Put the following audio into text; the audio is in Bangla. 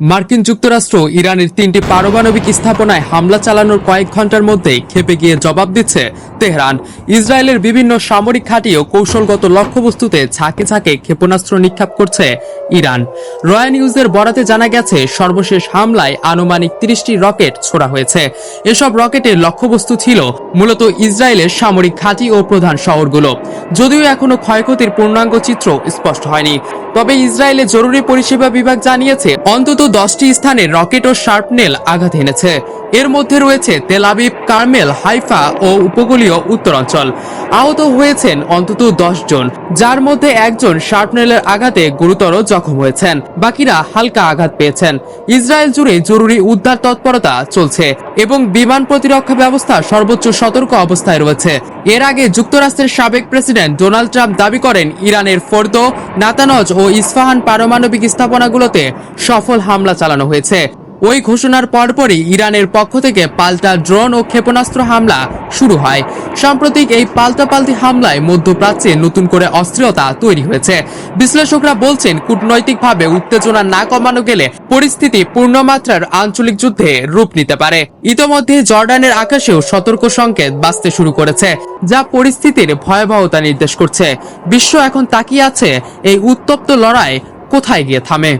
মার্কিন যুক্তরাষ্ট্র ইরানের তিনটি পারমাণবিক স্থাপনায় হামলা চালানোর কয়েক ঘণ্টার মধ্যেই খেপে গিয়ে জবাব দিচ্ছে তেহরান। ইসরায়েলের বিভিন্ন সামরিক ঘাঁটি ও কৌশলগত লক্ষ্যবস্তুতে ঝাঁকে ঝাঁকে ক্ষেপণাস্ত্র নিক্ষেপ করছে ইরান। রয়্যাল নিউজের বরাতে জানা গেছে, সর্বশেষ হামলায় আনুমানিক তিরিশটি রকেট ছোড়া হয়েছে। এসব রকেটের লক্ষ্যবস্তু ছিল মূলত ইসরায়েলের সামরিক ঘাঁটি ও প্রধান শহরগুলো। যদিও এখনও ক্ষয়ক্ষতির পূর্ণাঙ্গ চিত্র স্পষ্ট হয়নি। তবে ইসরায়েলের জরুরি পরিষেবা বিভাগ জানিয়েছে অন্তত দশটি স্থানে রকেট ও শার্পনেল আঘাত এনেছে। এর মধ্যে রয়েছে তেলাবিব কার্মেল, হাইফা ও উপকূলীয় উত্তরাঞ্চল। আহত হয়েছেন অন্তত দশ জন, যার মধ্যে একজন শার্পনেলের আঘাতে গুরুতর জখম হয়েছেন। বাকিরা হালকা আঘাত পেয়েছেন। ইসরায়েল জুড়ে জরুরি উদ্ধার তৎপরতা চলছে এবং বিমান প্রতিরক্ষা ব্যবস্থা সর্বোচ্চ সতর্ক অবস্থায় রয়েছে। এর আগে যুক্তরাষ্ট্রের সাবেক প্রেসিডেন্ট ডোনাল্ড ট্রাম্প দাবি করেন, ইরানের ফোর্দো, নাতানজ ও ইস্পাহান পারমাণবিক স্থাপনাগুলোতে সফল হামলা চালানো হয়েছে। ওই ঘোষণার পরপরই ইরানের পক্ষ থেকে পাল্টা ড্রোন ও ক্ষেপণাস্ত্র হামলা শুরু হয়। সাম্প্রতিক এই পাল্টাপাল্টি হামলায় মধ্যপ্রাচ্যে নতুন করে অস্থিরতা তৈরি হয়েছে। বিশ্লেষকরা বলছেন, কূটনৈতিকভাবে উত্তেজনা না কমানো গেলে পরিস্থিতি পূর্ণমাত্রার আঞ্চলিক যুদ্ধে রূপ নিতে পারে। ইতোমধ্যে জর্ডানের আকাশেও সতর্ক সংকেত বাঁচতে শুরু করেছে, যা পরিস্থিতির ভয়াবহতা নির্দেশ করছে। বিশ্ব এখন তাকিয়ে আছে, এই উত্তপ্ত লড়াই কোথায় গিয়ে থামে?